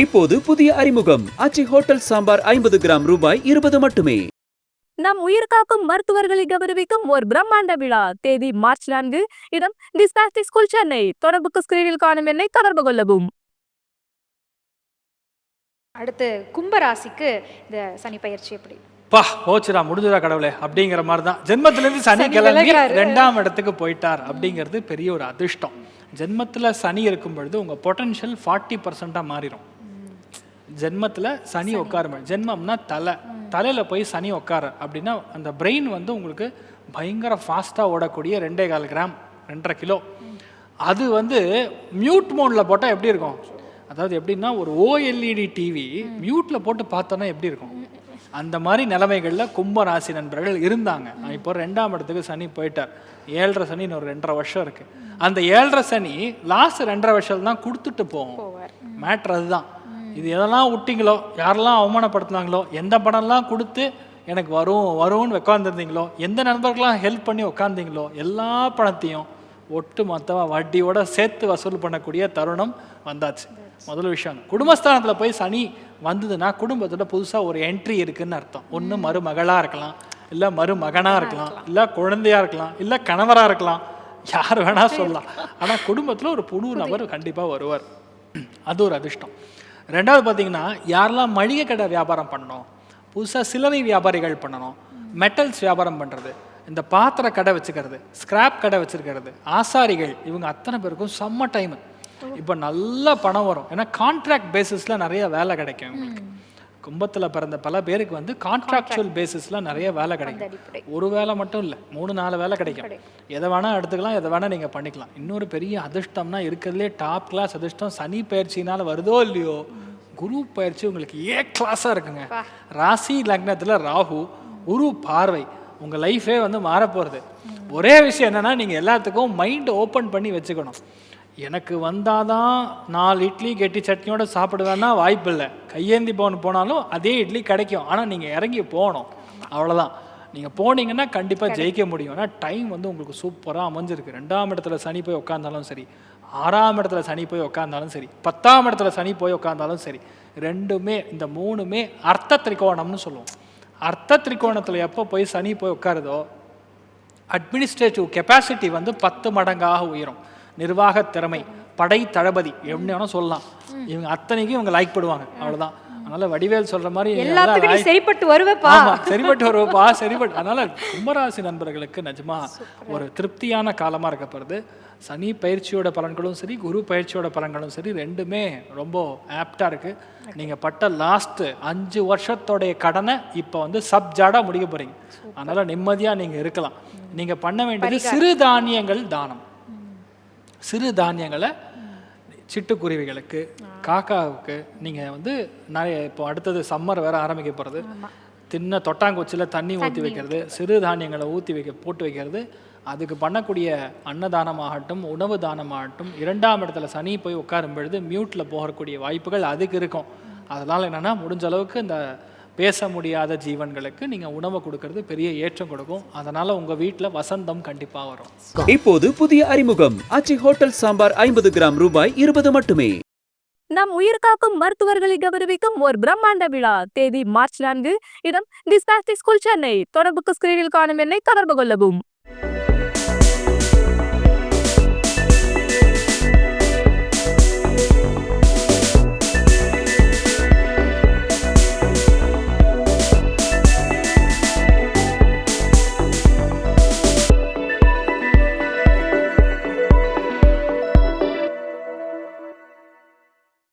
இப்போது புதிய அறிமுகம். அச்சி ஹோட்டல் சாம்பார் ஐம்பது கிராம் ரூபாய் இருபது மட்டுமே. நம் உயிர் காக்கும் மருத்துவர்களை கௌரவிக்கும் ஒரு பிரம்மாண்ட விழா. தேதி மார்ச் நான்கு. இடம் டிஸ்பாஸ்டிக் ஸ்கூல் சென்னை. தொடர்புக்கு ஸ்கிரீனில் காணும் எண்ணை தொடர்பு கொள்ளவும். அடுத்து கும்பராசிக்கு இந்த சனி பயிற்சி எப்படி? பா போச்சுடா முடிஞ்சுடா கடவுளே அப்படிங்கிற மாதிரி தான் ஜென்மத்திலேருந்து சனி சனி கிளம்பி. ரெண்டாம் இடத்துக்கு போயிட்டார் அப்படிங்கிறது பெரிய ஒரு அதிர்ஷ்டம். ஜென்மத்தில் சனி இருக்கும் பொழுது உங்கள் பொட்டன்ஷியல் ஃபார்ட்டி பர்சண்ட்டாக மாறிடும் ஜென்மத்தில் சனி உட்கார ஜென்மம்னா தலை. தலையில் போய் சனி உட்கார. அப்படின்னா அந்த பிரெயின் வந்து உங்களுக்கு பயங்கர ஃபாஸ்ட்டாக ஓடக்கூடிய ரெண்டே கால் கிராம் ரெண்டரை கிலோ. அது வந்து மியூட் மோடில் போட்டால் எப்படி இருக்கும்? அதாவது எப்படின்னா ஒரு ஓஎல்இடி டிவி மியூட்டில் போட்டு பார்த்தோன்னா எப்படி இருக்கும்? அந்த மாதிரி நிலைமைகளில் கும்ப ராசி நண்பர்கள் இருந்தாங்க. இப்போ ரெண்டாம் இடத்துக்கு சனி போயிட்டார். ஏழரை சனி ஒரு ரெண்டரை வருஷம் இருக்கு. அந்த ஏழரை சனி லாஸ்ட் ரெண்டரை வருஷம் தான் கொடுத்துட்டு போவோம் மேட்ரு அதுதான். இது எதெல்லாம் விட்டீங்களோ யாரெல்லாம் அவமானப்படுத்துனாங்களோ எந்த படம்லாம் கொடுத்து எனக்கு வரும் வரும்னு உட்காந்துருந்தீங்களோ எந்த நண்பர்கள்லாம் ஹெல்ப் பண்ணி உட்காந்தீங்களோ எல்லா பணத்தையும் ஒட்டு மொத்தமாக வட்டியோட சேர்த்து வசூல் பண்ணக்கூடிய தருணம் வந்தாச்சு. முதல் விஷயம் குடும்பஸ்தானத்தில் போய் சனி வந்ததுன்னா குடும்பத்தில் புதுசாக ஒரு என்ட்ரி இருக்குன்னு அர்த்தம். ஒன்று மருமகளாக இருக்கலாம் இல்லை மருமகனாக இருக்கலாம் இல்லை குழந்தையா இருக்கலாம் இல்லை கணவராக இருக்கலாம் யார் வேணா சொல்லலாம். ஆனால் குடும்பத்தில் ஒரு புது நபர் கண்டிப்பாக வருவார். அது ஒரு அதிர்ஷ்டம். ரெண்டாவது பார்த்தீங்கன்னா யாரெல்லாம் மளிகை கடை வியாபாரம் பண்ணணும் புதுசாக சில்லறை வியாபாரிகள் பண்ணணும் மெட்டல்ஸ் வியாபாரம் பண்ணுறது இந்த பாத்திர கடை வச்சுக்கிறது ஸ்கிராப் கடை வச்சுருக்கிறது ஆசாரிகள் இவங்க அத்தனை பேருக்கும் செம்ம டைமு இப்போ நல்ல பணம் வரும். ஏன்னா கான்ட்ராக்ட் பேசிஸில் நிறைய வேலை கிடைக்கும் உங்களுக்கு கும்பத்தில் பிறந்த பல பேருக்கு வந்து கான்ட்ராக்சுவல் பேசிஸில் நிறைய வேலை கிடைக்கும். ஒரு வேலை மட்டும் இல்லை மூணு நாலு வேலை கிடைக்கும். எதை வேணால் எடுத்துக்கலாம் எதை வேணால் நீங்கள் பண்ணிக்கலாம். இன்னொரு பெரிய அதிர்ஷ்டம்னா இருக்கிறதுலே டாப் கிளாஸ் அதிர்ஷ்டம் சனி பயிற்சினால வருதோ இல்லையோ குரு பயிற்சி உங்களுக்கு ஏ கிளாஸாக இருக்குங்க. ராசி லக்னத்தில் ராகு குரு பார்வை. உங்கள் லைஃபே வந்து மாறப்போகிறது ஒரே விஷயம் என்னென்னா நீங்கள் எல்லாத்துக்கும் மைண்ட் ஓப்பன் பண்ணி வச்சுக்கணும். எனக்கு வந்தாதான் நாலு இட்லி கெட்டி சட்னியோட சாப்பிடுவேன்னா வாய்ப்பு இல்லை கையேந்தி பவன் போனாலும் அதே இட்லி கிடைக்கும். ஆனால் நீங்கள் இறங்கி போகணும். அவ்வளோதான் நீங்கள் போனீங்கன்னா கண்டிப்பாக ஜெயிக்க முடியும். ஏன்னா டைம் வந்து உங்களுக்கு சூப்பராக அமைஞ்சிருக்கு. ரெண்டாம் இடத்துல சனி போய் உட்காந்தாலும் சரி ஆறாம் இடத்துல சனி போய் உட்காந்தாலும் சரி பத்தாம் இடத்துல சனி போய் உட்காந்தாலும் சரி ரெண்டுமே இந்த மூணுமே அர்த்த திரிகோணம்னு சொல்லுவோம். அர்த்த திரிகோணத்தில் எப்போ போய் சனி போய் உட்காருதோ அட்மினிஸ்ட்ரேட்டிவ் கெப்பாசிட்டி வந்து பத்து மடங்காக உயரும். நிர்வாக திறமை படை தளபதி எப்படி வேணால் சொல்லலாம். இவங்க அத்தனைக்கும் இவங்க லைக் பண்ணுவாங்க அவ்வளவுதான். அதனால வடிவேல் சொல்ற மாதிரி எல்லாத்துக்கும் சரிப்பட்டு வருவப்பா. சரிப்பட்டு வருவப்பா சரிப்பட்டு. அதனால கும்பராசி நண்பர்களுக்கு நிஜமா ஒரு திருப்தியான காலமா இருக்கப்படுது. சனி பயிற்சியோட பலன்களும் சரி குரு பயிற்சியோட பலன்களும் சரி ரெண்டுமே ரொம்ப ஆப்டா இருக்கு. நீங்க பட்ட லாஸ்ட் அஞ்சு வருஷத்தோடைய கடனை இப்போ வந்து சப்ஜாடா முடிக்க போறீங்க. அதனால நிம்மதியா நீங்க இருக்கலாம். நீங்க பண்ண வேண்டியது சிறு தானியங்கள் தானம். சிறு தானியங்களை சிட்டுக்குருவிகளுக்கு காக்காவுக்கு நீங்கள் வந்து நிறைய இப்போ அடுத்தது சம்மர் வேற ஆரம்பிக்க போகிறது தின்ன தொட்டாங்குச்சியில் தண்ணி ஊற்றி வைக்கிறது சிறு தானியங்களை ஊற்றி வைக்க போட்டு வைக்கிறது. அதுக்கு பண்ணக்கூடிய அன்னதானமாகட்டும் உணவு தானமாகட்டும் இரண்டாம் இடத்துல சனி போய் உட்காரும் பொழுது மியூட்டில் போகக்கூடிய வாய்ப்புகள் அதுக்கு இருக்கும். அதனால் என்னென்னா முடிஞ்ச அளவுக்கு இந்த பேச முடியாத ஜீவன்களுக்கு நீங்கள் உணவை கொடுக்கறது பெரிய ஏற்றம் கொடுக்கும். அதனால் உங்கள் வீட்டில் வசந்தம் கண்டிப்பாக வரும். இப்போது புதிய அறிமுகம். அச்சி ஹோட்டல் சாம்பார் ஐம்பது கிராம் ரூபாய் இருபது மட்டுமே. நம் உயிர் காக்கும் மருத்துவர்களை கௌரவிக்கும் ஒரு பிரம்மாண்ட விழா. தேதி மார்ச் நான்கு. இடம் டிஸ்பாஸ்டிக் ஸ்கூல் சென்னை. தொடர்புக்கு ஸ்கிரீனில் காணும் எண்ணை தொடர்பு கொள்ளவும்.